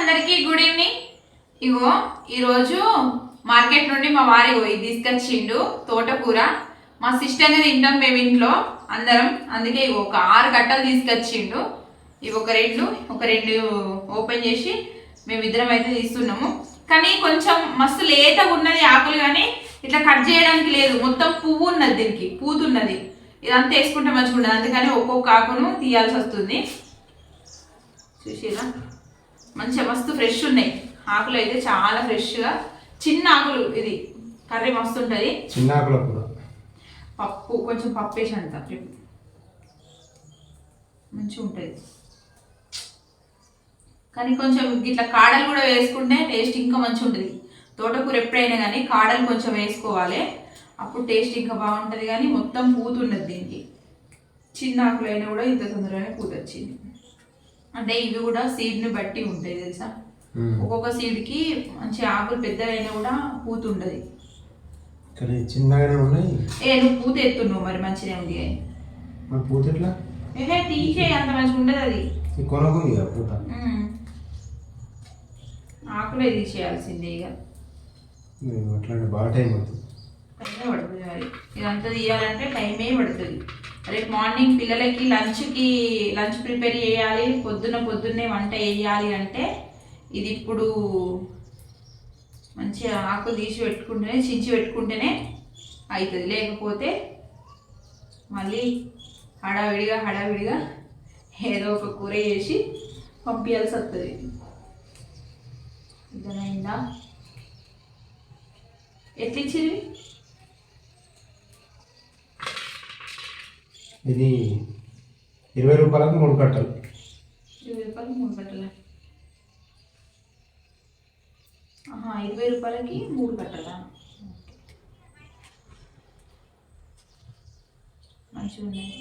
అందరికీ good evening. ఇగో ఈరోజు market నుండి మా వారి పోయి ఇది తీసుకొచ్చిండు తోటకూర. మా సిస్టర్ని తింటాం మేము ఇంట్లో అందరం. అందుకే ఇగో ఒక ఆరు గట్టలు తీసుకొచ్చిండు. ఇవి ఒక రెండు ఒక రెండు ఓపెన్ చేసి మేమిద్దరం అయితే తీస్తున్నాము. కానీ కొంచెం మస్తు లేతగా ఉన్నది ఆకులు కానీ ఇట్లా కట్ చేయడానికి లేదు. మొత్తం పువ్వు ఉన్నది దీనికి పూతున్నది ఇదంతా వేసుకుంటే మంచిగా ఉండదు అందుకని ఒక్కొక్క ఆకును తీయాల్సి వస్తుంది. చూసిరా మంచిగా మస్తు ఫ్రెష్ ఉన్నాయి. ఆకులు అయితే చాలా ఫ్రెష్గా చిన్న ఆకులు ఇది. కర్రీ మస్తు ఉంటుంది చిన్న ఆకుల కూర. పప్పు కొంచెం పప్పు వేసి అంట మంచిగా ఉంటుంది. కానీ కొంచెం ఇట్లా కాడలు కూడా వేసుకుంటే టేస్ట్ ఇంకా మంచిగా ఉంటుంది. తోటకూర ఎప్పుడైనా కానీ కాడలు కొంచెం వేసుకోవాలి. అప్పుడు టేస్ట్ ఇంకా బాగుంటుంది కానీ మొత్తం పూత ఉన్నది దీనికి. చిన్న ఆకులైనా కూడా ఇంత తొందరగానే పూత వచ్చింది. అంటే ఇవి కూడా సీడ్ని బట్టి ఉంటాయి తెలుసా. ఒక్కొక్క సీడ్కి మంచి ఆకులు పెద్దగైనా కూడా పూత ఉండదు ఏ నువ్వు పూత ఎత్తున్నావు మరి మంచిగా ఉంది పూత ఎట్లా? ఏహే తీసే అంత మంచిగా ఉండదు అది. కొనకుంది కదా పూత. ఆకులే తీసేయాల్సిందే ఇక. ఉమ్, అట్లాంటి బాగా టైం అవుతుంది టైమే పడుతుంది మరి. ఇదంతా తీయాలంటే టైమే పడుతుంది. రేపు మార్నింగ్ పిల్లలకి లంచ్కి లంచ్ ప్రిపేర్ చేయాలి పొద్దున పొద్దున్నే వంట వేయాలి అంటే ఇది ఇప్పుడు మంచిగా ఆకులు తీసి పెట్టుకుంటేనే చించి పెట్టుకుంటేనే అవుతుంది లేకపోతే మళ్ళీ హడావిడిగా హడావిడిగా ఏదో ఒక కూర చేసి పంపించాల్సి వస్తుంది. ఇదనైందా ఎట్లిచ్చింది ఇది ఇరవై రూపాయలకు మూడు కట్టలు. ఇరవై రూపాయలకి మూడు కట్టల? ఆహా ఇరవై రూపాయలకి మూడు కట్టలా? మంచిగా ఉన్నాయి.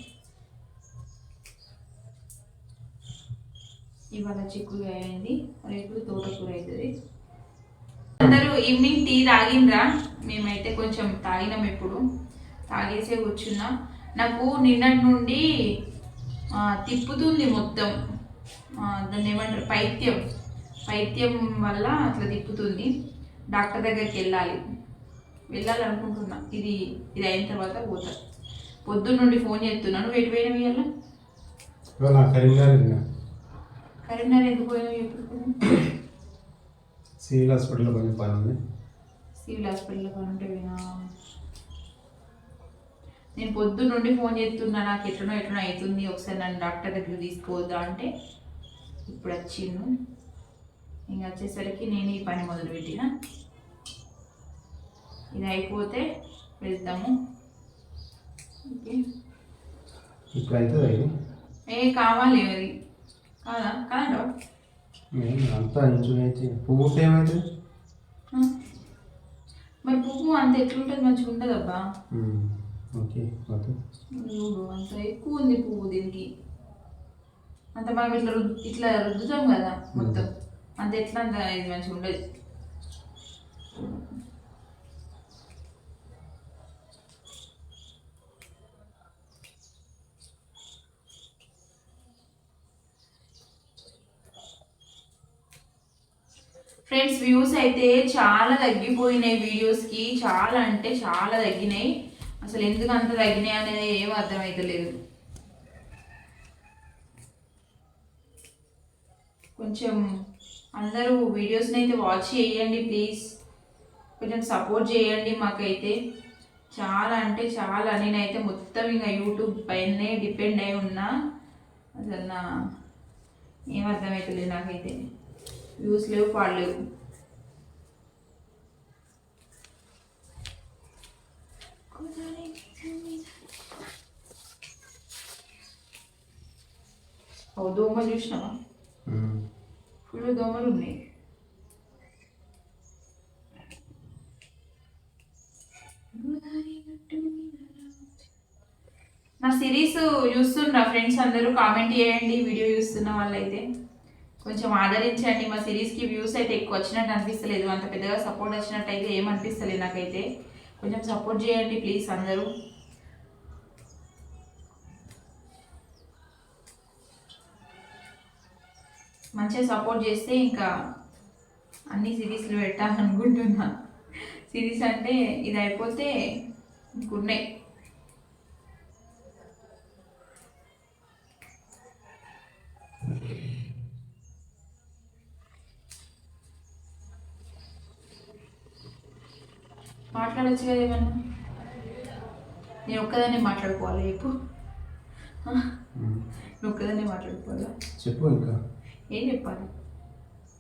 ఇవాళ చిక్కులు అయింది రేపు తోటకూర అవుతుంది అందరూ ఈవినింగ్ టీ తాగిండ్రా? మేమైతే కొంచెం తాగినాం ఇప్పుడు తాగేసే కూర్చున్నాం. నాకు నిన్నటి నుండి తిప్పుతుంది మొత్తం. దాన్ని ఏమంటారు? పైత్యం. పైత్యం వల్ల అట్లా తిప్పుతుంది. డాక్టర్ దగ్గరికి వెళ్ళాలి. వెళ్ళాలనుకుంటున్నా. ఇది ఇది అయిన తర్వాత పోతా. పొద్దున్న నుండి ఫోన్ చేస్తున్నాను. వెయిట్ పోయిన ఇవాళ కరీంనగర్ కరీంనగర్ ఎందుకు సివిల్ హాస్పిటల్లో కొంచెం పని ఉంది. సివిల్ హాస్పిటల్లో పనుంటే వినా నేను పొద్దున్న నుండి ఫోన్ చేస్తున్నా నాకు ఎట్లనో ఎట్లనో అవుతుంది ఒకసారి నన్ను డాక్టర్ దగ్గర తీసుకోవద్దా అంటే ఇప్పుడు వచ్చిండు. ఇంక వచ్చేసరికి నేను ఈ పని మొదలుపెట్టిన. ఇది అయిపోతే వెళ్తాము ఓకే. ఇప్పుడు అవుతుంది ఏ కావాలి అది. కాదా? కాదా అంతా పువ్వు? మరి పువ్వు అంత ఎట్లుంటుంది? మంచిగా ఉండదబ్బా ఓకే ఓకే. అంత ఎక్కువ ఉంది పువ్వు దీనికి. అంత మనం ఇట్లా రుద్దు ఇట్లా రుద్దుతాం కదా మొత్తం. అంత ఎట్లా అంత ఇది మంచిగా ఉండదు. ఫ్రెండ్స్ వ్యూస్ అయితే చాలా తగ్గిపోయినాయి వీడియోస్కి చాలా అంటే చాలా తగ్గినాయి. అసలు ఎందుకు అంత తగ్గినాయి అనేది ఏం అర్థమవుతలేదు కొంచెం అందరూ వీడియోస్ని అయితే వాచ్ చేయండి ప్లీజ్ కొంచెం సపోర్ట్ చేయండి మాకైతే. చాలా అంటే చాలా. నేనైతే మొత్తం ఇంకా యూట్యూబ్ పైనే డిపెండ్ అయి ఉన్నా. అసలు నా ఏం అర్థమవుతలేదు నాకైతే. వ్యూస్ లేవు పాడలేవు ఓ దోమలు చూసినావా. ఫుల్ దోమలు ఉన్నాయి. నా సిరీస్ చూస్తుండ్రా ఫ్రెండ్స్ అందరూ కామెంట్ చేయండి వీడియో చూస్తున్న వాళ్ళైతే. కొంచెం ఆదరించండి మా సిరీస్కి వ్యూస్ అయితే ఎక్కువ వచ్చినట్టు అనిపిస్తలేదు. అంత పెద్దగా సపోర్ట్ వచ్చినట్టు అయితే ఏం అనిపిస్తలేదు నాకైతే. కొంచెం సపోర్ట్ చేయండి ప్లీజ్ అందరూ. మంచిగా సపోర్ట్ చేస్తే ఇంకా అన్ని సిరీస్లు పెట్టాలనుకుంటున్నా సిరీస్ అంటే ఇది అయిపోతే ఇంకున్నాయి మాట్లాడొచ్చు కదా ఏమన్నా? నేను ఒక్కదాన్ని మాట్లాడుకోవాలి చెప్పు? ఒక్కదాన్ని మాట్లాడుకోవాలా? చెప్పు ఇంకా. ఏం చెప్పాలి?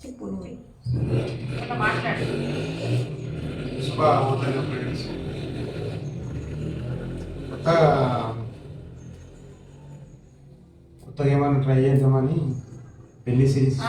చెప్పు నువ్వే. అట్లా మాట్లాడు. ఫ్రెండ్స్ కొత్తగా కొత్తగా ఏమైనా ట్రై చేద్దామని పెళ్ళి సిరీస్